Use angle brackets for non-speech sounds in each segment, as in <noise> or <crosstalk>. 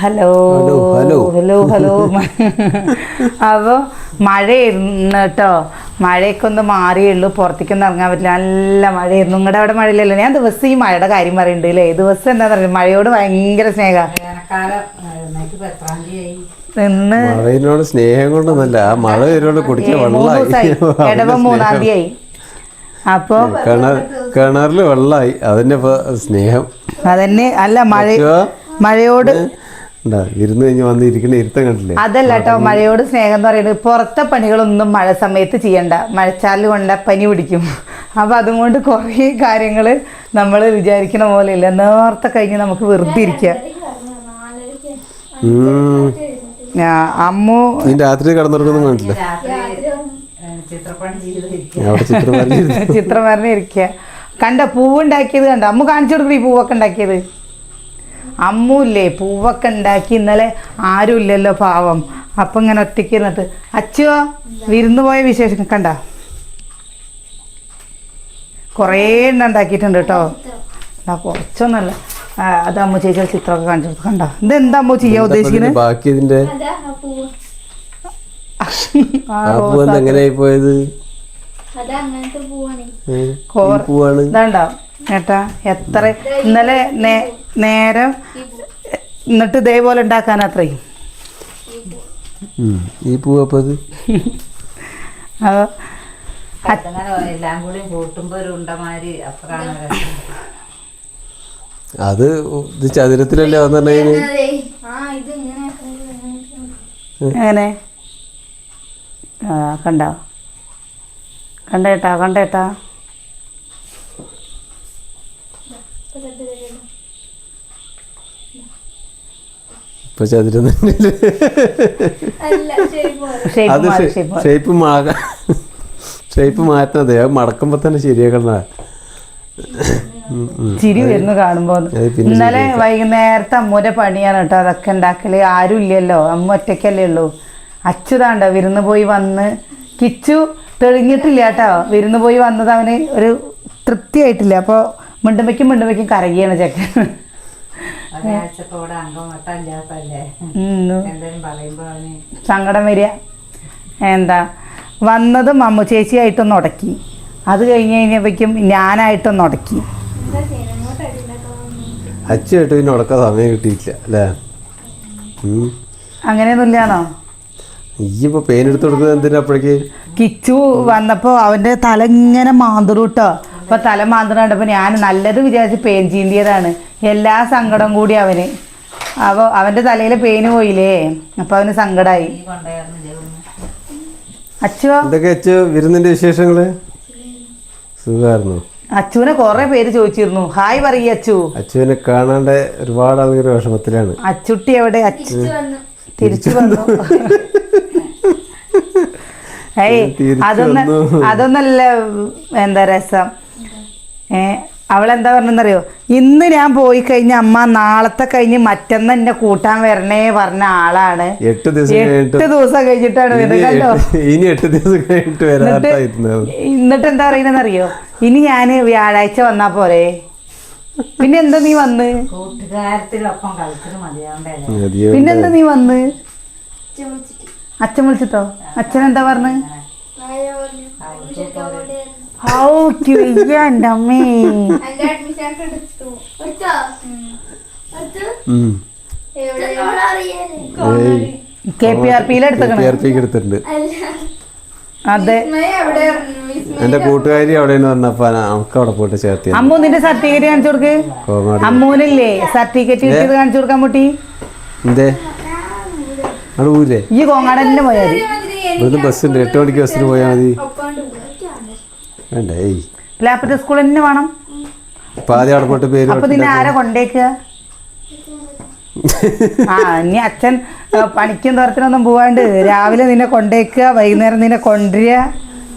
Hello hello, hello. Hello അപ്പോൾ മഴയായിരുന്നു കേട്ടോ മഴയൊക്കെ ഒന്ന് മാറിയുള്ളൂ. പുറത്തേക്കൊന്നും ഇറങ്ങാൻ പറ്റില്ല. നല്ല മഴയായിരുന്നു. നിങ്ങളുടെ അവിടെ മഴയില്ലല്ലോ. ഞാൻ ദിവസം ഈ മഴയുടെ കാര്യം പറയുന്നുണ്ട് അല്ലേ ദിവസം എന്താ പറയുക? മഴയോട് ഭയങ്കര സ്നേഹ. ഇന്ന് മഴയിനോട് സ്നേഹം കൊണ്ടൊന്നല്ല ആ മഴ വരുമ്പോൾ കുടിക്കാൻ വെള്ളമായി. ഇടവ മൂന്നാം തീയതി അപ്പോൾ കിണറിൽ വെള്ളമായി. അതിന്റെ സ്നേഹം. അതന്നെ. അല്ല മഴ മഴയോട് ഇരുന്ന് കഴിഞ്ഞ് വന്ന് ഇരിക്കണ ഇരുത്തം കണ്ടില്ലേ? അതല്ല കേട്ടോ മഴയോട് സ്നേഹം എന്ന് പറയുന്നത് പുറത്തെ പണികളൊന്നും മഴ സമയത്ത് ചെയ്യണ്ട. മഴച്ചാലിൽ കൊണ്ട പനി പിടിക്കും. അപ്പം അതുകൊണ്ട് കുറേ കാര്യങ്ങൾ നമ്മൾ വിചാരിക്കണ പോലെ ഇല്ല. നേർത്തെ കഴിഞ്ഞ് നമുക്ക് വെറുതെ ഇരിക്കുക അമ്മു രാത്രി കടന്നിറങ്ങുന്നു കണ്ടില്ല ഇരിക്കുക കണ്ട പൂവുണ്ടാക്കിയത് കണ്ട? അമ്മു കാണിച്ചു കൊടുക്കും ഈ പൂവൊക്കെ ഉണ്ടാക്കിയത്. അമ്മു ഇല്ലേ പൂവൊക്കെ ഉണ്ടാക്കി ഇന്നലെ ആരും ഇല്ലല്ലോ പാവം. അപ്പം ഇങ്ങനെ ഒറ്റയ്ക്ക് ഇരുന്നിട്ട് അച്ഛോ വിരുന്ന് പോയ വിശേഷം കണ്ട? കുറേ എണ്ണ ഉണ്ടാക്കിയിട്ടുണ്ട് കേട്ടോ. എന്നാ കുറച്ചൊന്നല്ല. ആ, അത് അമ്മ ചേച്ചി ചിത്രമൊക്കെ കാണിച്ചു കൊടുത്തു. കണ്ട? ഇതെന്താ അമ്മ ചെയ്യാൻ ഉദ്ദേശിക്കുന്നത് ബാക്കി ഇതിന്റെ എന്താ എങ്ങനെയായി പോയത്? പൂവാണ്. ഏട്ടാ എത്ര ഇന്നലെ നേ- നേരം എന്നിട്ട് ഇതേപോലെ ഉണ്ടാക്കാൻ അത്രയും. ഈ പൂവ് അപ്പോൾ ഇത് അത് അങ്ങനെ എല്ലാം കൂടി കൂട്ടുമ്പോ ഒരു ഉണ്ടമാതിരി അപ്പഴാണ് രസം. അത് ഇത് ചതുരത്തിലല്ലേ വന്നിട്ടുണ്ടെങ്കിൽ? ആ ഇത് ഇങ്ങനെ എങ്ങനെ? ആ കണ്ടോ? കണ്ടേട്ടാ കണ്ടേട്ടാ. ഇപ്പൊ ചതുരം തന്നെയല്ലേ അല്ല ശരി പോലെ ഷേപ്പ് അത് ഷേപ്പ്. ഷേപ്പ് മാക ഷേപ്പ് മാറ്റണത് മടക്കുമ്പോ തന്നെ ശരിയാക്കണ ചിരി വരുന്നു കാണുമ്പോ. ഇന്നലെ വൈകുന്നേരത്തെ അമ്മൂന്റെ പണിയാണ് കേട്ടോ അതൊക്കെ ഉണ്ടാക്കൽ. ആരും ഇല്ലല്ലോ. അമ്മ ഒറ്റയ്ക്കല്ലേ ഉള്ളൂ. അച്ഛതാണ്ടോ വിരുന്ന് പോയി വന്ന് കിച്ചു തെളിഞ്ഞിട്ടില്ല കേട്ടോ. വിരുന്ന് പോയി വന്നത് അവന് ഒരു തൃപ്തിയായിട്ടില്ല. അപ്പോൾ മിണ്ടുമ്പയ്ക്കും മിണ്ടുമ്പയ്ക്കും കരയാണ് ചെക്കൻ. സങ്കടം വരിക. എന്താ? വന്നത് മമ്മു ചേച്ചിയായിട്ടൊന്ന് ഉടക്കി. അത് കഴിഞ്ഞ് കഴിഞ്ഞപ്പോഴേക്കും ഞാനായിട്ടൊന്ന് ഉടക്കി. അച്ഛയായിട്ട് പിന്നെ ഉടക്കാൻ സമയം കിട്ടിയിട്ടില്ല അല്ലേ. അങ്ങനെയൊന്നുമില്ലാണോ ഈ ഇപ്പൊ പെയിൻ എടുത്ത് കൊടുക്കുന്നത് എന്തിനാ അപ്പോഴേക്ക്? കിച്ചു വന്നപ്പോ അവന്റെ തല ഇങ്ങനെ മാന്തറൂട്ടോ. അപ്പൊ അപ്പോൾ തല മാന്തറ കണ്ടപ്പോൾ ഞാൻ നല്ലത് വിചാരിച്ച് പെയിൻ ചീന്തിയതാണ്. എല്ലാ സങ്കടം കൂടി അവന്. അപ്പോൾ അവന്റെ തലയിൽ പെയിന് പോയില്ലേ? അപ്പോൾ അവന് സങ്കടമായി അച്ചുവോ? എന്തൊക്കെ അച്ഛ വിരുന്നിന്റെ വിശേഷങ്ങൾ? സുഖമായിരുന്നു അച്ചുവിനെ കുറേ പേര് ചോദിച്ചിരുന്നു. ഹായ് പറയ അച്ചു. അച്ഛനെ കാണാണ്ട് ഒരുപാട് ആളുകൾ വിഷമത്തിലാണ്. അച്ചുട്ടി എവിടെ? അച്ചു വന്നു. തിരിച്ചു വന്നു. ഏയ് അതൊന്നും. അതൊന്നല്ല എന്താ രസം? ഏ അവളെന്താ പറഞ്ഞെന്നറിയോ ഇന്ന് ഞാൻ പോയി കഴിഞ്ഞ അമ്മ നാളത്തെ കഴിഞ്ഞ് മറ്റന്ന് എന്നെ കൂട്ടാൻ വരണേ പറഞ്ഞ ആളാണ്. എട്ട് ദിവസം എട്ട് ദിവസം കഴിഞ്ഞിട്ടാണ് ഇനി കണ്ടോ? എട്ട്- ദിവസം കഴിഞ്ഞിട്ട് എന്നിട്ട് എന്താ പറയുന്നറിയോ ഇനി ഞാൻ വ്യാഴാഴ്ച വന്നാ പോരെ. പിന്നെ എന്താ നീ വന്ന്? പിന്നെന്താ നീ വന്ന്? അച്ഛൻ വിളിച്ചിട്ടോ. അച്ഛൻ എന്താ പറഞ്ഞു? ക്യൂയ്യ എന്റെ അമ്മേ കെ പി ആർ പിയിൽ എടുത്തിട്ടുണ്ട്. അതെ. എന്റെ കൂട്ടുകാരി അവിടെയാണ് പറഞ്ഞപ്പോ നമുക്ക് അവിടെ പോയിട്ട് ചേർത്തി അമ്മു നിന്റെ സർട്ടിഫിക്കറ്റ് കാണിച്ചു കൊടുക്ക്. അമ്മൂനില്ലേ? സർട്ടിഫിക്കറ്റ് കിട്ടിയത് കാണിച്ചു കൊടുക്കാൻ മുട്ടി. എന്തേ? അവിടെ ഊരേ. ഈ കോങ്ങാടന്നെ പോയാൽ മതി ഇവിടുന്ന് ബസ്സുണ്ട് എട്ട് മണിക്ക് ബസ്സിന് പോയാൽ മതി. വേണ്ട സ്കൂൾ തന്നെ വേണം? അപ്പൊ ആദ്യം അവിടെ പോയിട്ട് പേര് അപ്പൊ നിന്നെ ആരാ കൊണ്ടേക്കുക ആ ഇനി അച്ഛൻ പണിക്കും തരത്തിനൊന്നും പോവാണ്ട്. രാവിലെ നിന്നെ കൊണ്ടേക്കുക വൈകുന്നേരം നിന്നെ കൊണ്ടുവരിക.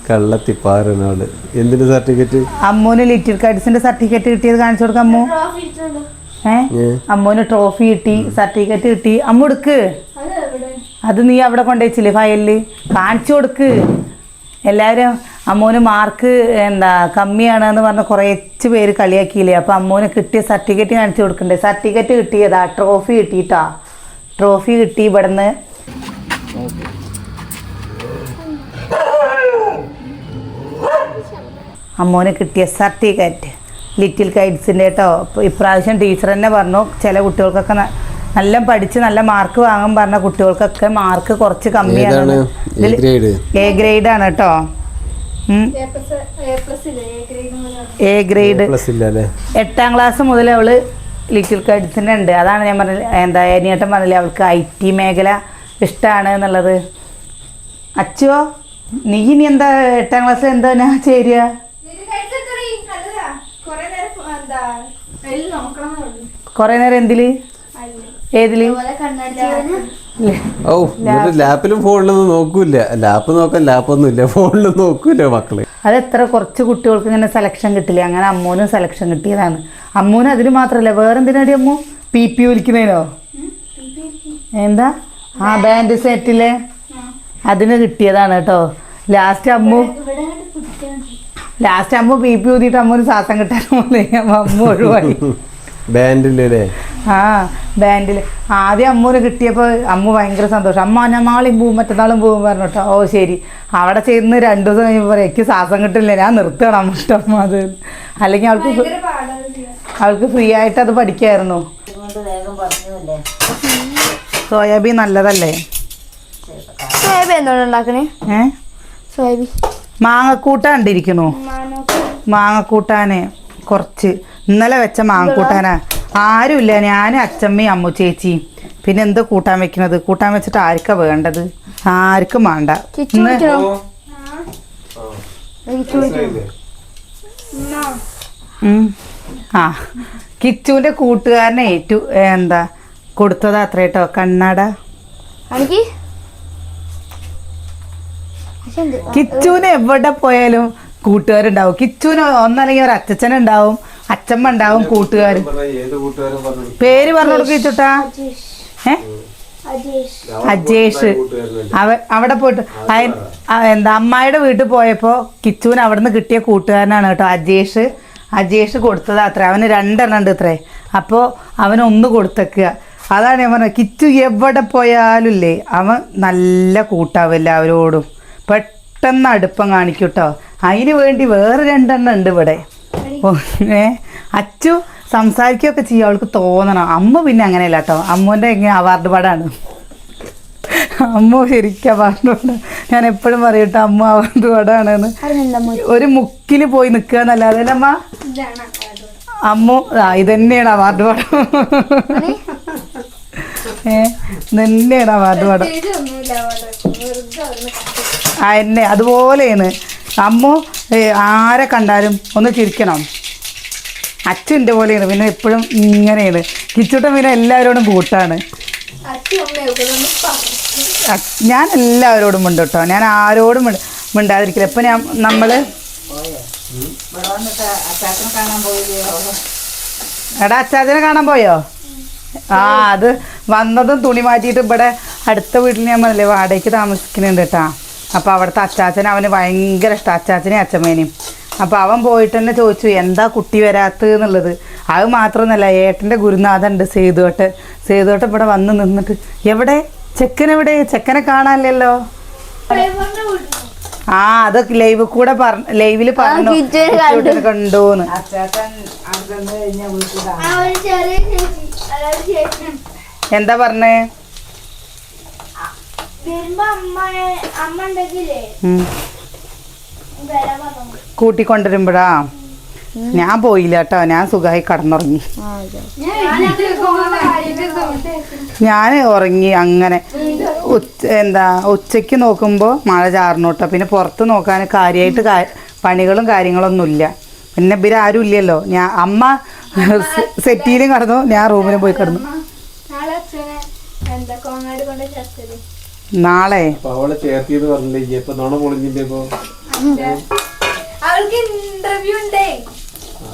കള്ളത്തി അവൾ എന്തിന്റെ സർട്ടിഫിക്കറ്റ്? അമ്മൂന് ലിറ്റിൽ കാർഡ്സിന്റെ സർട്ടിഫിക്കറ്റ് കിട്ടിയത് കാണിച്ചു കൊടുക്കാം അമ്മു. ഏ? അമ്മൂന് ട്രോഫി കിട്ടി സർട്ടിഫിക്കറ്റ് കിട്ടി. അമ്മു എടുക്ക്. അത് എവിടെ? അത് നീ അവിടെ കൊണ്ടുവച്ചില്ലേ ഫയലിൽ? കാണിച്ചു കൊടുക്ക്. എല്ലാവരും അമ്മൂന് മാർക്ക് എന്താ കമ്മിയാണെന്ന് പറഞ്ഞ് കുറച്ച് പേര് കളിയാക്കിയില്ലേ? അപ്പോൾ അമ്മൂന് കിട്ടിയ സർട്ടിഫിക്കറ്റ് കാണിച്ചു കൊടുക്കണ്ടേ? സർട്ടിഫിക്കറ്റ് കിട്ടിയതാ? ട്രോഫി കിട്ടിയിട്ടാ? ട്രോഫി കിട്ടി ഇവിടുന്ന്. അമ്മോന് കിട്ടിയ സർട്ടിഫിക്കറ്റ്. ലിറ്റിൽ കൈറ്റ്സിന്റെ കേട്ടോ ഇപ്രാവശ്യം ടീച്ചർ തന്നെ പറഞ്ഞു ചില കുട്ടികൾക്കൊക്കെ നല്ല പഠിച്ച് നല്ല മാർക്ക് വാങ്ങാൻ പറഞ്ഞ കുട്ടികൾക്കൊക്കെ മാർക്ക് കുറച്ച് കമ്മിയാണ് എ ഗ്രേഡ് ആണ് കേട്ടോ. എ പ്ലസ് എ പ്ലസ് ഇല്ലേ? എ ഗ്രേഡ് എട്ടാം ക്ലാസ് മുതൽ അവൾ ലിറ്റിൽ കൈറ്റ്സിന്റെ ഉണ്ട്. അതാണ് ഞാൻ പറഞ്ഞത്. എന്താ അനിയേട്ടൻ പറഞ്ഞില്ലേ അവൾക്ക് ഐ ടി മേഖല ഇഷ്ടമാണ് എന്നുള്ളത്. അച്ചോ നീ ഇനി എന്താ എട്ടാം ക്ലാസ് എന്താ ഞാൻ ചേരുക? കൊറേ നേരം എന്താ വെയിൽ നോക്കണമെന്നേ കുറേ നേരം എന്തിൽ? ഏതിൽ? ഓ ലാപ്പിലും ഫോണിലൊന്നും നോക്കൂല ലാപ്പ് നോക്കാൻ ലാപ്പൊന്നും ഇല്ല ഫോണിലും നോക്കൂല മക്കൾ. അത് എത്ര കുറച്ച് കുട്ടികൾക്ക് ഇങ്ങനെ സെലക്ഷൻ കിട്ടില്ല? അങ്ങനെ അമ്മൂനും സെലക്ഷൻ കിട്ടിയതാണ്. അമ്മൂന് അതിന് മാത്രല്ല? വേറെന്തിനാടി അമ്മു? പി പി വിളിക്കുന്നതിനോ എന്താ? ആ ബാൻഡ് സെറ്റിലെ അതിന് കിട്ടിയതാണ് കേട്ടോ. ലാസ്റ്റ് അമ്മു ലാസ്റ്റ് അമ്മു പി പി ഊതിയിട്ട് അമ്മൂന് ശ്വാസം കിട്ടാൻ പോലെ അമ്മ ഒഴിവായി. <laughs> ബാൻഡില്ലേ ആ ബാൻഡിൽ ആദ്യം അമ്മൂന് കിട്ടിയപ്പോൾ അമ്മ ഭയങ്കര സന്തോഷം. അമ്മ ഞാൻ നാളെയും പോവും മറ്റന്നാളും പോവും പറഞ്ഞു കേട്ടോ ഓ ശരി. അവിടെ ചെയ്യുന്ന രണ്ടു ദിവസം കഴിയുമ്പോൾ പറയും എനിക്ക് ശ്വാസം കിട്ടില്ല ഞാൻ നിർത്തണം അമ്മ കേട്ടോ അത്. അല്ലെങ്കിൽ അവൾക്ക്. അവൾക്ക് ഫ്രീ ആയിട്ട് അത് പഠിക്കായിരുന്നു. സോയാബീൻ നല്ലതല്ലേ? സോയാബീൻ എന്താണ് ഉണ്ടാക്കണേ? ഏ? സോയാബീൻ. മാങ്ങക്കൂട്ടാൻ ഉണ്ടിരിക്കണു മാങ്ങക്കൂട്ടാന് കുറച്ച് ഇന്നലെ വെച്ച മാങ്കൂട്ടാനാ. ആരുമില്ല. ഞാൻ അച്ചമ്മയും അമ്മു ചേച്ചി പിന്നെ എന്ത് കൂട്ടാൻ വെക്കണത്? കൂട്ടാൻ വെച്ചിട്ട് ആർക്കാ വേണ്ടത്? ആർക്കും വേണ്ട. ഇന്ന്. ആ കിച്ചുവിന്റെ കൂട്ടുകാരനെ ഏറ്റു എന്താ കൊടുത്തതാ അത്ര കേട്ടോ കണ്ണാട കിച്ചുവിന് എവിടെ പോയാലും കൂട്ടുകാരുണ്ടാവും. കിച്ചുവിന് ഒന്നല്ലെങ്കിൽ ഒരു അച്ഛൻ ഉണ്ടാവും അച്ഛമ്മ ഉണ്ടാവും കൂട്ടുകാരും. പറഞ്ഞു പേര് പറഞ്ഞു കൊടുക്കിട്ടാ ഏ? അജേഷ്. അവ അവിടെ പോയിട്ട് എന്താ അമ്മായിയുടെ വീട്ടിൽ പോയപ്പോൾ കിച്ചുവിന് അവിടെ നിന്ന് കിട്ടിയ കൂട്ടുകാരനാണ് കേട്ടോ അജേഷ്. അജേഷ് കൊടുത്തത് അത്ര. അവന് രണ്ടെണ്ണം ഉണ്ട് അത്രേ അപ്പോൾ അവന് ഒന്ന് കൊടുത്തേക്കുക. അതാണ് ഞാൻ പറഞ്ഞത്. കിച്ചു എവിടെ പോയാലും ഇല്ലേ അവൻ നല്ല കൂട്ടാവും എല്ലാവരോടും. പെട്ടെന്ന് അടുപ്പം കാണിക്കൂട്ടോ കേട്ടോ. അതിന് വേണ്ടി വേറെ രണ്ടെണ്ണം ഉണ്ട് ഇവിടെ. അച്ചു സംസാരിക്കുകയൊക്കെ ചെയ്യും. അവൾക്ക് തോന്നണം. അമ്മ പിന്നെ അങ്ങനെയല്ല കേട്ടോ. അമ്മൂന്റെ ഇങ്ങനെ അവാർഡ് പാടാണ്. അമ്മ ശരിക്കും അവാർഡ് പാടാണ് ഞാൻ എപ്പോഴും പറയും കേട്ടോ അമ്മ അവാർഡ് പാടാണെന്ന്. ഒരു മുക്കിൽ പോയി നിൽക്കുക എന്നല്ലാതെ അമ്മ? അമ്മ ഇതന്നെയാണ് അവാർഡ് പാടം. ഏ ഇതന്നെയാണ് അവാർഡ് പാടം. ആ എന്നെ. അതുപോലെയാണ്. അമ്മു ആരെ കണ്ടാലും ഒന്ന് ചിരിക്കണം. അച്ഛന്റെ പോലെയാണ് പിന്നെ എപ്പോഴും ഇങ്ങനെയാണ്. കിച്ചുട്ടൻ പിന്നെ എല്ലാവരോടും കൂട്ടാണ്. ഞാൻ എല്ലാവരോടും ഉണ്ട് കേട്ടോ. ഞാൻ ആരോടും മിണ്ട- മിണ്ടാതിരിക്കില്ല. ഇപ്പം ഞാൻ നമ്മൾ എടാ അച്ചാച്ചനെ കാണാൻ പോയോ? ആ അത് വന്നതും തുണി മാറ്റിയിട്ട് ഇവിടെ അടുത്ത വീട്ടിൽ ഞാൻ പറഞ്ഞില്ലേ വാടകയ്ക്ക് താമസിക്കുന്നുണ്ട് കേട്ടാ. അപ്പോൾ അവിടുത്തെ അച്ചാച്ചൻ അവന് ഭയങ്കര ഇഷ്ടം. അച്ചാച്ചനെയും അച്ഛമ്മേനെയും. അപ്പോൾ അവൻ പോയിട്ട് തന്നെ ചോദിച്ചു എന്താ കുട്ടി വരാത്തത് എന്നുള്ളത്? അത് മാത്രമൊന്നുമല്ല ഏട്ടന്റെ ഗുരുനാഥൻ ഉണ്ട് സേതുവട്ട് സേതുവട്ട് ഇവിടെ വന്ന് നിന്നിട്ട് എവിടെ? ചെക്കനെവിടെ? ചെക്കനെ കാണാനില്ലല്ലോ? ആ അതൊക്കെ ലൈവ് കൂടെ പറഞ്ഞ. ലൈവിൽ പറഞ്ഞു കണ്ടോന്ന്. കണ്ടൂന്ന് പറഞ്ഞേ നിന്ന് കഴിഞ്ഞാൽ വീട്ടിലാണ് ആ ഒരു ചെറിയ ചേച്ചി അതായത് ചേച്ചി എന്താ പറഞ്ഞേ കൂട്ടിക്കൊണ്ടുവരുമ്പോഴാ? ഞാൻ പോയില്ല കേട്ടോ. ഞാൻ സുഖമായി കടന്നുറങ്ങി. ഞാൻ ഉറങ്ങി അങ്ങനെ എന്താ ഉച്ചയ്ക്ക് നോക്കുമ്പോൾ മഴ ചാർന്നു കേട്ടോ പിന്നെ പുറത്ത് നോക്കാൻ കാര്യമായിട്ട് പണികളും കാര്യങ്ങളൊന്നുമില്ല. പിന്നെ ഇവർ ആരും ഇല്ലല്ലോ. ഞാൻ അമ്മ സെറ്റിയിലും കടന്നു. ഞാൻ റൂമിലും പോയി കിടന്നു. എന്താ കോങ്ങാട് കൊണ്ട് ചേർത്തത് നാളെ. അവളെ ചേർത്തിന്ന് പറഞ്ഞില്ലേ ഇപ്പൊ നോണ പൊളിഞ്ഞില്ലേ ഇപ്പൊ? അവൾക്ക് ഇന്റർവ്യൂ ഉണ്ടേ.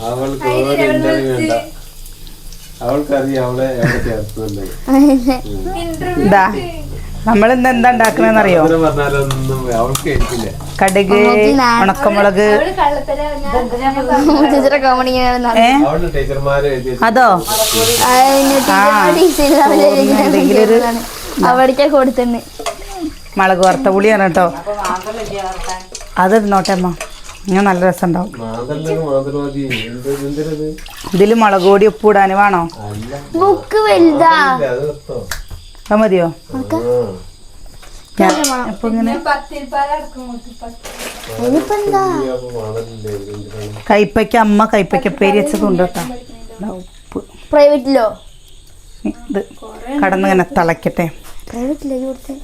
അവൾക്ക് ഒരു ഇന്റർവ്യൂ വേണ്ട. അവൾക്കറിയാം അവളെ എവിടെ ചേർത്തുന്നുണ്ട് <laughs> ഇന്റർവ്യൂ ഇതാ നമ്മൾ ഇന്ന് എന്താ ഉണ്ടാക്കണെന്ന് അറിയോ കടുക് ഉണക്കമുളക്. അതോ? എന്തെങ്കിലും ഒരു അവിടേക്ക് കൊടുത്തിട്ടുണ്ട് മുളക് വറുത്ത പുളിയാണ് കേട്ടോ. അപ്പൊ അത് നോട്ടെ അമ്മ. ഞാൻ നല്ല രസം ഉണ്ടാവും മാതൃ. മാതൃവാദി എന്ത് ഇതിൽ മുളക് പൊടി ഉപ്പ് ഇടാൻ വേണോ? ബുക്ക് വലുതാ. മതിയോ? കൈപ്പയ്ക്ക് ഇങ്ങനെ അമ്മ കൈപ്പയ്ക്ക പേരി വെച്ചതുണ്ട് കേട്ടോ ഇതാ ഉപ്പ്. പ്രൈവറ്റിലോ? ഇത് കടന്നിങ്ങനെ തിളക്കട്ടെ. പ്രൈവറ്റിലോ കൊടുത്തേ?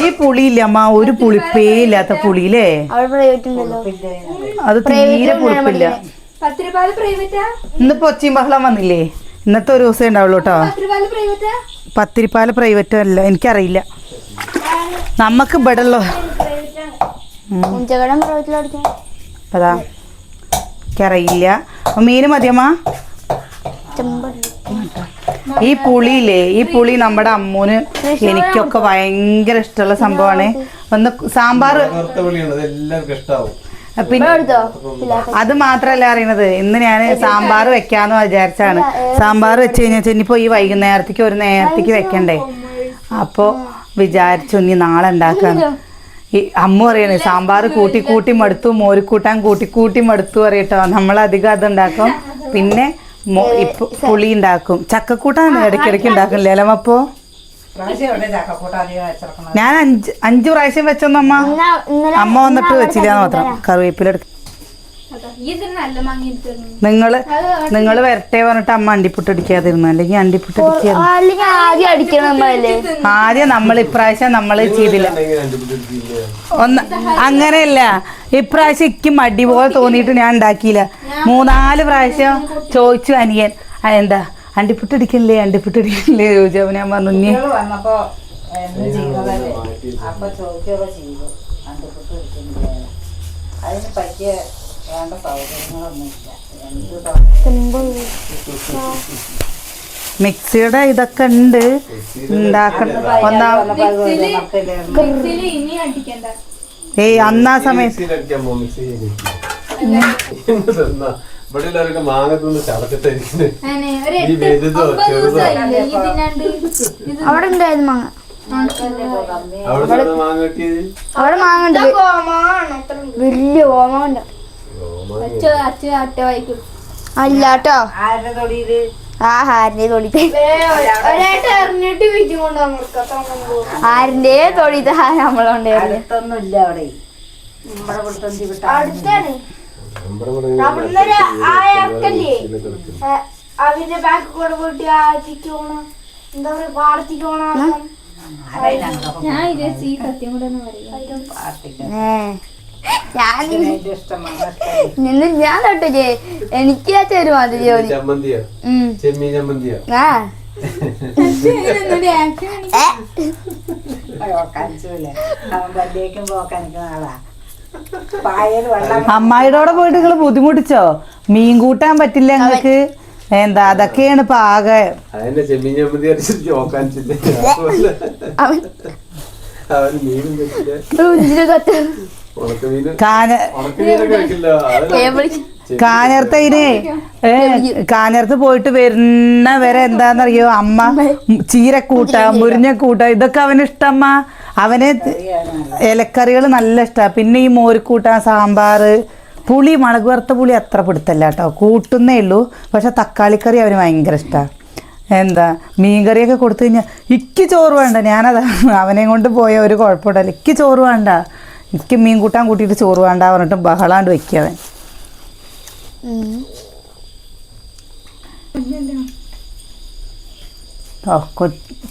ഈ പുളിയില്ല അമ്മ? ഒരു പുളിപ്പേ ഇല്ലാത്ത പുളി അല്ലേ അത് തീരെ പുളിപ്പില്ല. ഇന്നിപ്പോ ഒച്ചയും ബഹളം വന്നില്ലേ? ഇന്നത്തെ ഒരു ദിവസമേ ഉണ്ടാവുള്ളൂ കേട്ടോ. പത്തിരിപ്പാൽ പ്രൈവറ്റാ അല്ല എനിക്കറിയില്ല. നമുക്ക് ഇവിടെ ഉള്ളു അതാ. എനിക്കറിയില്ല. മീന് മതിയമ്മ? ചെമ്പ്. ഈ പുളിയില്ലേ ഈ പുളി നമ്മുടെ അമ്മൂന് എനിക്കൊക്കെ ഭയങ്കര ഇഷ്ടമുള്ള സംഭവമാണ്. ഒന്ന് സാമ്പാർ പിന്നെ അത് മാത്രല്ല അറിയണത്. ഇന്ന് ഞാൻ സാമ്പാർ വെക്കാന്ന് വിചാരിച്ചാണ്. സാമ്പാർ വെച്ച് കഴിഞ്ഞാൽ ഇനിയിപ്പോ ഈ വൈകുന്നേരത്തേക്ക് ഒരു നേരത്തേക്ക് വെക്കണ്ടേ? അപ്പോ വിചാരിച്ചു ഇനി നാളെ ഉണ്ടാക്കാന്ന്. ഈ അമ്മ പറയണേ സാമ്പാർ കൂട്ടി കൂട്ടി മടുത്തു മോരിക്കൂട്ടാൻ കൂട്ടി കൂട്ടി മടുത്തു പറയട്ടോ. നമ്മൾ അധികം അത് ഉണ്ടാക്കും. പിന്നെ ഇപ്പൊ പുളി ഉണ്ടാക്കും ചക്കക്കൂട്ടാണ് ഇടയ്ക്കിടയ്ക്ക് ഉണ്ടാക്കും ലേലമപ്പോ ഞാൻ അഞ്ച് അഞ്ചു പ്രാവശ്യം വെച്ചൊന്നമ്മ അമ്മ? വന്നിട്ട് വെച്ചില്ല മാത്രം. കറിവേപ്പില എടുത്ത് ഇതിന് നല്ല മങ്ങി എടുത്തിരുന്നു നിങ്ങൾ നിങ്ങൾ വരട്ടെ പറഞ്ഞിട്ട് അമ്മ അണ്ടിപ്പുട്ട് അടിക്കാതിരുന്നു. അല്ലെങ്കിൽ അണ്ടിപ്പുട്ട് ആദ്യം നമ്മൾ ഇപ്രാവശ്യം നമ്മൾ ചെയ്തില്ല. ഒന്ന് അങ്ങനെയല്ല. ഇപ്രാവശ്യം എനിക്ക് മടി പോലെ തോന്നിയിട്ട് ഞാൻ ഉണ്ടാക്കിയില്ല. മൂന്നാൽ പ്രാവശ്യം ചോദിച്ചു അനിയൻ "ആ, എന്താ? അണ്ടിപ്പുട്ട് അടിക്കണില്ലേ അണ്ടിപ്പുട്ട് അടിക്കണില്ലേ ചോദിച്ചു. അപ്പൊ ഞാൻ പറഞ്ഞു "ഇനി കുട്ടികൾ വന്നപ്പോ എന്ന് ചെയ്തതല്ലേ അപ്പൊ ചോദിക്കുക ചെയ്തു. അതിന് പറ്റിയ വേണ്ട സൗകര്യങ്ങളൊന്നുമില്ല എന്ത് മിക്സിയുടെ ഇതൊക്കെ ഉണ്ട്. ഉണ്ടാക്കണം. ഒന്നാം ഏയ് അന്നാ സമയത്ത് ഇവിടെ എല്ലാവരൊക്കെ മാങ്ങ തിന്ന് ചടച്ചിട്ടായിരിക്കുന്നത് അങ്ങനെ ഒരു ഈ എട്ട് വലുതോ ഒമ്പത് ചെറുതോ? ദിവസമായില്ലേ ഈ തിന്നാണ്ട്? ഇത് അവിടെ ഉണ്ടായിരുന്നു മാങ്ങ. അവിടെ മാങ്ങ കിട്ടിയത്? അവിടെ മാങ്ങ ഉണ്ട്. വലിയ ഓമാണ്ട അച്ഛ അച്ഛ അട്ട വായിക്കും അല്ല കേട്ടോ ആരുടെ തൊടിയിൽ? ആഹാരന്റെ കൊടുക്കാം ആരിന്റെ തൊടിത്തെ നമ്മളുണ്ടായിരുന്നു അവന്റെ ബാക്ക് കൂടെ പോയിട്ട് ആ ചിക്ക് പോണം. എന്താ പറയാ പാടത്തേക്ക് പോണം ഞാൻ ഇതേ സീ സത്യം കൂടെ പറയാം. ഞാൻ നിന്ന് ഞാൻ തൊട്ടു എനിക്ക് ആ ചെരു മാതിരി തോന്നി ചമ്മന്തിയോ? ഉം. ചെമ്മീൻ ചമ്മന്തിയോ? ആ. അമ്മായിടോടെ പോയിട്ട് നിങ്ങൾ ബുദ്ധിമുട്ടിച്ചോ? മീൻ കൂട്ടാൻ പറ്റില്ല ഞങ്ങൾക്ക്. എന്താ അതൊക്കെയാണ് ഇപ്പൊ ആകെ. മീൻ അവൻ അവൻ കാനർത്ത് കാന ഏ കാഞ്ഞിരത്ത് പോയിട്ട് വരുന്ന വരെ എന്താന്നറിയോ? അമ്മ ചീരക്കൂട്ട മുരിഞ്ഞക്കൂട്ട ഇതൊക്കെ അവന് ഇഷ്ടമ്മ. അവന് ഇലക്കറികൾ നല്ല ഇഷ്ടമാണ് പിന്നെ ഈ മോരിക്കൂട്ട സാമ്പാർ പുളി മുളക് വറുത്ത പുളി അത്ര പിടുത്തല്ല കേട്ടോ കൂട്ടുന്നേ ഉള്ളൂ. പക്ഷെ തക്കാളിക്കറി അവന് ഭയങ്കര ഇഷ്ടമാണ് എന്താ മീൻകറിയൊക്കെ കൊടുത്തു കഴിഞ്ഞാൽ ഇക്ക് ചോറ് വേണ്ട. ഞാനത് അവനെയും കൊണ്ട് പോയ ഒരു കുഴപ്പമില്ല. ഇക്ക് ചോറ് വേണ്ട. ഇക്ക് മീൻ കൂട്ടാൻ കൂട്ടിയിട്ട് ചോറ് വേണ്ട പറഞ്ഞിട്ട് ബഹളാണ്ട് വെക്കാതെ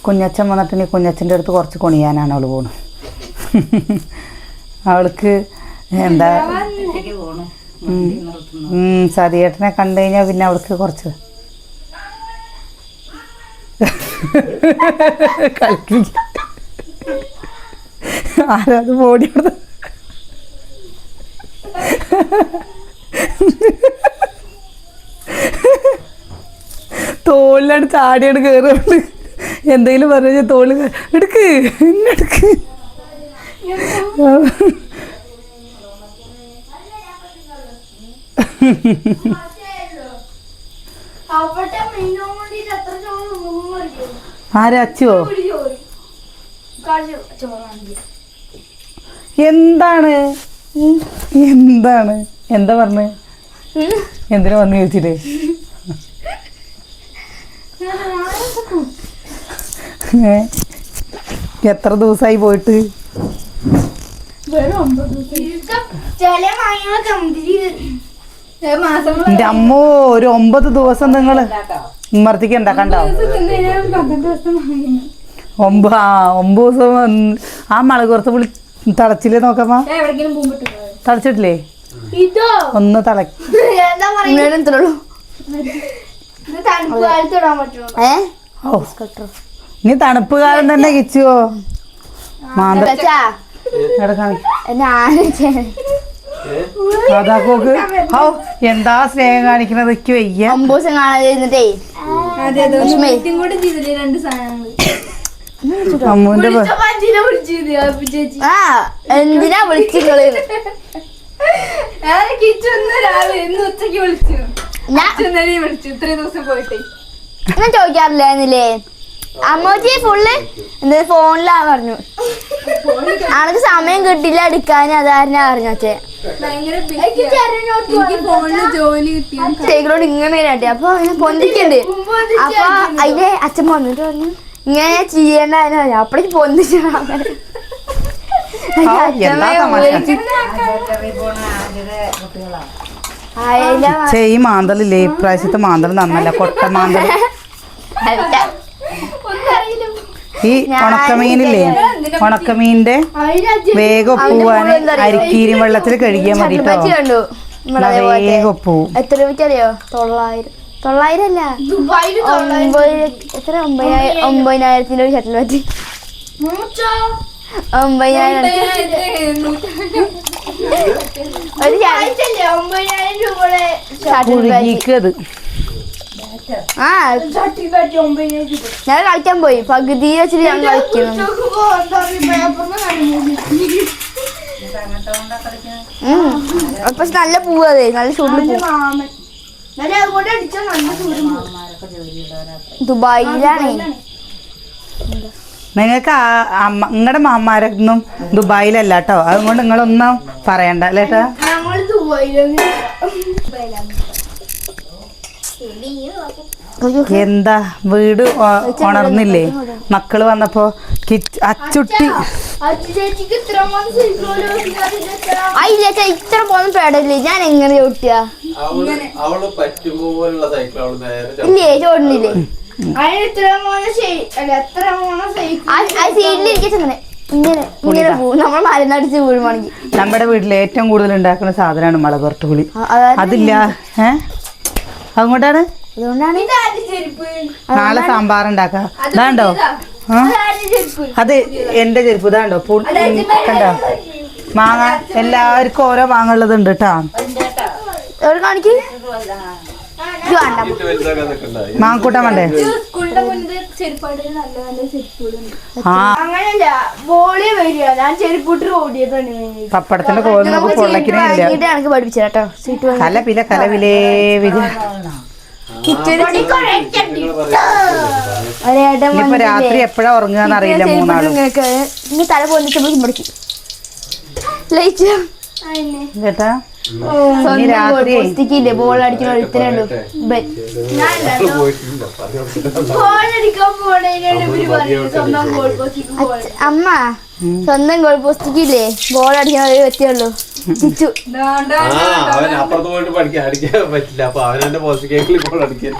കുഞ്ഞച്ചൻ വന്നിട്ട് ഇനി കുഞ്ഞച്ചന്റെ അടുത്ത് കുറച്ച് കുണിയാനാണ് അവൾ പോണു അവൾക്ക് എന്താ? സതിയേട്ടനെ കണ്ടു കഴിഞ്ഞാൽ പിന്നെ അവൾക്ക് കുറച്ച് കളിക്കും ആരാത് പോടി അവിടുന്ന് തോളിലാണ് ചാടിയാണ് കയറുന്നുണ്ട് എന്തെങ്കിലും പറഞ്ഞ തോളിൽ എടുക്ക് എന്നെടുക്ക് ആരച്ചോ എന്താണ്? എന്താണ്? എന്താ പറഞ്ഞ? എന്തിനാ വന്ന് ചോദിച്ചില്ലേ എത്ര ദിവസമായി പോയിട്ട്? എന്റെ അമ്മോ ഒരു ഒമ്പത് ദിവസം നിങ്ങൾ മർദ്ദിക്കണ്ട കണ്ടോ? ഒമ്പ ആ ഒമ്പത് ദിവസം ആ മുളക് കുറച്ച് പുളി തിളച്ചില്ലേ നോക്കമ്മ തളച്ചിട്ടില്ലേ? ഒന്ന് തിള നീ തണുപ്പ് കാലം തന്നെ കിച്ചുവോ? മാതാക്കോക്ക് എന്താ സ്നേഹം കാണിക്കണത്? വയ്യ. അമ്പൂസം കാണാതെ അമ്മൂന്റെ ആ എന്തിനാ വിളിച്ചിങ്ങൾ ഞാൻ ചോദിക്കാറില്ലായിരുന്നില്ലേ? അമ്മോച്ചി ഫുള്ള് എന്താ ഫോണിലാ പറഞ്ഞു. ആൾക്ക് സമയം കിട്ടില്ല എടുക്കാൻ അതാരനെ പറഞ്ഞു ചേക്കലോട് ഇങ്ങനെ അപ്പൊ പൊന്തിക്കണ്ട്. പൊന്തിക്കുണ്ട് അപ്പൊ അതിന്റെ അച്ഛൻ വന്നിട്ട് പറഞ്ഞു ഇങ്ങനെ ചെയ്യണ്ട അപ്പഴേ അപ്പഴേക്ക് ഈ മാന്തലില്ലേ ഇപ്രാവശ്യത്തെ മാന്തൽ നന്നല്ല കൊട്ട മാന്തൽ ഈ ഉണക്കമീനില്ലേ? ഉണക്കമീനിന്റെ വേഗം ഒപ്പുവാന് അരിക്കീരി വെള്ളത്തിൽ കഴുകിയാൽ മതി കേട്ടോ വേഗം ഒപ്പുവും. എത്ര രൂപയ്ക്കറിയോ തൊള്ളായിരം. തൊള്ളായിരം അല്ല ദുബായിൽ ഒമ്പത് എത്ര? ഒമ്പതിനായിരം. ഒമ്പതിനായിരത്തിന്റെ ഒരു ഷട്ടിൽ പറ്റി ഒമ്പതിനായിരം. ഒരു ഷട്ടിൽ ഒമ്പതിനായിരം രൂപയുടെ പറ്റി കുഴുകിക്കത് ആ. ഞാൻ കളിക്കാൻ പോയി. പകുതി വെച്ചിട്ട് ഞാൻ കളിക്കുന്നു. പക്ഷെ നല്ല പൂവ് അതെ. നല്ല ചൂടിൽ പൂ. ദുബായിലാണ്. നിങ്ങൾക്ക് നിങ്ങളുടെ മാമാരൊന്നും ദുബായിലല്ല കേട്ടോ അതുകൊണ്ട് നിങ്ങളൊന്നും പറയണ്ട അല്ലേ എന്താ വീട് ഉണർന്നില്ലേ? മക്കൾ വന്നപ്പോ അച്ചുട്ടി അയില്ല ഇത്ര പോലും പേടല്ലേ. ഞാൻ എങ്ങനെ നേരെ ഇല്ലേ ചോടുന്നില്ലേ നമ്മുടെ വീട്ടിൽ ഏറ്റവും കൂടുതൽ ഉണ്ടാക്കുന്ന സാധനമാണ് പുറത്ത് അതില്ല. ഏ? അതുകൊണ്ടാണ്? നാളെ സാമ്പാർ ഉണ്ടാക്കാം ചെരുപ്പ് അത് എന്റെ ചെരുപ്പ് ഇതാണ്ടോ? കണ്ട കണ്ടോ? മാങ്ങ എല്ലാവർക്കും ഓരോ മാങ്ങ ഉള്ളത് ഉണ്ട് കേട്ടോ എവിടെ കാണിക്ക്? ഇത് വേണ്ട. പപ്പടത്തിന്റെ കോൽ നമുക്ക് കല പിന്നെ കലവിലേ പഠിപ്പിച്ചു ഇനിയിപ്പോ രാത്രി എപ്പോഴാ ഉറങ്ങുക അറിയില്ല മൂന്നാളും. ഇനി തല ലയിച്ചു. കേട്ടാ സ്വന്തം രാത്രി പോസ്റ്റിക്കില്ലേ ബോൾ അടിക്കുന്ന ഒരുത്തനുണ്ട് അമ്മ. സ്വന്തം ഗോൾ പോസ്റ്റിക്കില്ലേ ബോൾ അടിക്കാൻ ഒരു വ്യക്തിയുള്ളൂ. ചിച്ചു ആ അവൻ അപ്പുറത്ത് പോയിട്ട് പഠിക്കാൻ അടിക്കാൻ പറ്റില്ല. അപ്പൊ അവൻ എന്റെ പോസ്റ്റ് ബോൾ അടിക്കില്ല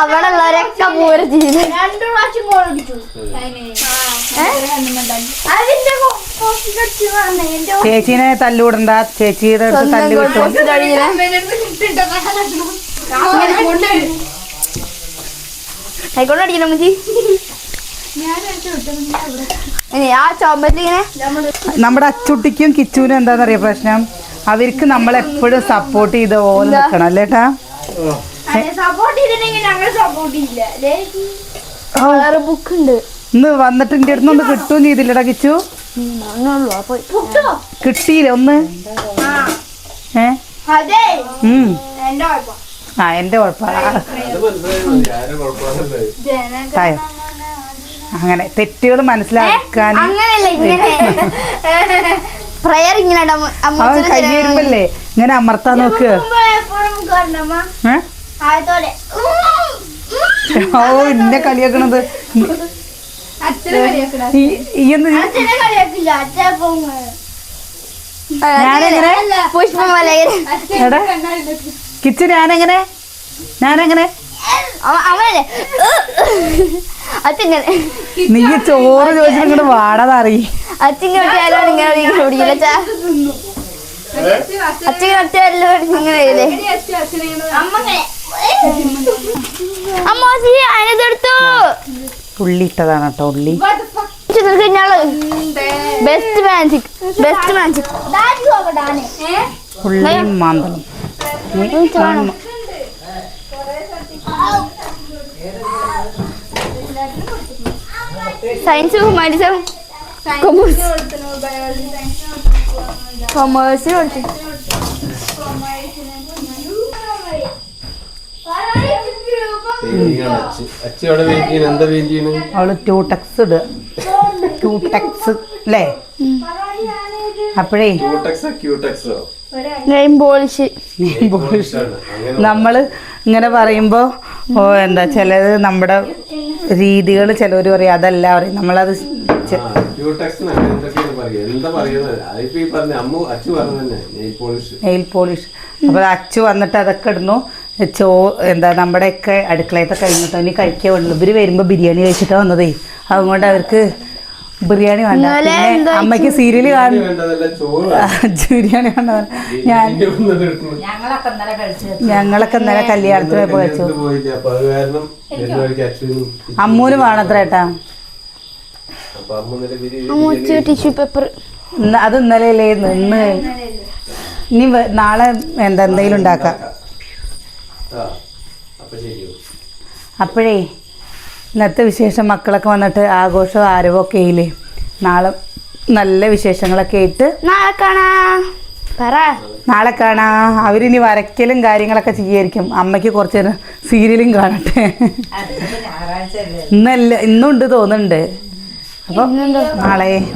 അവിടെ ഉള്ളവരൊക്കെ പൂരം ചെയ്ത്. രണ്ടു പ്രാവശ്യം ഗോൾ അടിച്ചു. അതിന്റെ ചേച്ചീനെ തല്ലുകൂടണ്ട ചേച്ചിയുടെ അടുത്ത് തല്ല് കിട്ടും അടിക്കണം അമ്മച്ചി. ഇനി ആ ചോമ്പത്തിൽ ഇങ്ങനെ നമ്മുടെ അച്ചുട്ടിക്കും കിച്ചുവിനും എന്താണെന്നറിയ പ്രശ്നം? അവർക്ക് നമ്മൾ എപ്പോഴും സപ്പോർട്ട് ചെയ്ത് പോലെ നിൽക്കണം അല്ലേട്ടാ ബുക്ക് ഉണ്ട് ഇന്ന് വന്നിട്ട് ഇന്റെ അടുത്ത് ഒന്ന് കിട്ടുകയും ചെയ്തില്ലടാ കിച്ചു. കിട്ടിയില്ല ഒന്ന്. ആ. ഏ. എന്റെ ആ എന്റെ കുഴപ്പമാണ് അങ്ങനെ തെറ്റുകൾ മനസ്സിലാക്കാൻ പ്രയർ ഇങ്ങനെ. <laughs> കൈ വരുമ്പല്ലേ ഇങ്ങനെ അമർത്താൻ നോക്ക്. ഓ എന്നെ കളിയാക്കണത്. ഞാനെങ്ങനെ? പുഷ്പം എടാ കിച്ചു ഞാനെങ്ങനെ? ഞാനെങ്ങനെ? നീ ചോറ് ചോദിച്ചിട്ട് ഇങ്ങോട്ട് വാടാതറി അച്ഛങ്ങനെ ഒറ്റയാലോട് ഇങ്ങനെ ഇങ്ങനെ ഓടിക്കില്ല അച്ഛാ അച്ഛങ്ങനെ ഒറ്റയാലോട് ഇങ്ങനെ വരില്ലേ? അമ്മോച്ചി അതിനെടുത്തു ഉള്ളി ഇട്ടതാണ് കേട്ടോ ഉള്ളി. ബെസ്റ്റ് മാജിക് ബെസ്റ്റ് മാജിക് ഉള്ളിയും മാന്തളം. സയൻസ് ഹ്യൂമാനിസം കൊമേഴ്സ് കൊമേഴ്സിന് കൊടുത്തു. അവൾ അല്ലേ അപ്പോഴേ. ക്യൂടെക്സോ ക്യൂടെക്സോ നെയിം പോളിഷ് നമ്മൾ ഇങ്ങനെ പറയുമ്പോ ഓ എന്താ ചിലത് നമ്മുടെ രീതികൾ ചിലവർ പറയും. അതല്ല പറയും. നമ്മളത് നെയിൽ പോളിഷ് അപ്പൊ പോളിഷ് അപ്പോൾ അച്ചു വന്നിട്ട് അതൊക്കെ ഇടുന്നു. ചോ എന്താ നമ്മുടെയൊക്കെ അടുക്കളയത്തെ കഴിഞ്ഞിട്ട് ഇനി കഴിക്കാൻ വേണ്ടുള്ളൂ ഇവർ വരുമ്പോൾ ബിരിയാണി കഴിച്ചിട്ടാ വന്നതേ. അതുകൊണ്ട് അവർക്ക് ബിരിയാണി വേണ്ട. അമ്മയ്ക്ക് പിന്നെ അമ്മയ്ക്ക് സീരിയൽ കാണും. ബിരിയാണി വേണ്ട ഞാൻ ഞങ്ങളൊക്കെ ഇന്നലെ കഴിച്ചു ഞങ്ങളൊക്കെ ഇന്നലെ കല്യാണത്തിന് പോയി കഴിച്ചു അമ്മൂന് വേണത്ര ഏട്ടാ. Tissue paper. അത് ഇന്നലെ അല്ലേ നിന്ന് ഇനി നാളെ എന്താ എന്തെങ്കിലും ഉണ്ടാക്കാം. ശരിയോ അപ്പോഴേ ഇന്നത്തെ വിശേഷം മക്കളൊക്കെ വന്നിട്ട് ആഘോഷം ആരവൊക്കെ ആയില്ലേ? നാളെ നല്ല വിശേഷങ്ങളൊക്കെ ആയിട്ട് നാളെ കാണാ. പറ. നാളെ കാണാ. അവരിനി വരയ്ക്കലും കാര്യങ്ങളൊക്കെ ചെയ്യായിരിക്കും. അമ്മയ്ക്ക് കുറച്ച് നേരം സീരിയലും കാണട്ടെ. ഇന്നല്ല ഇന്നുണ്ട് തോന്നുന്നുണ്ട്. അപ്പോൾ നാളെ.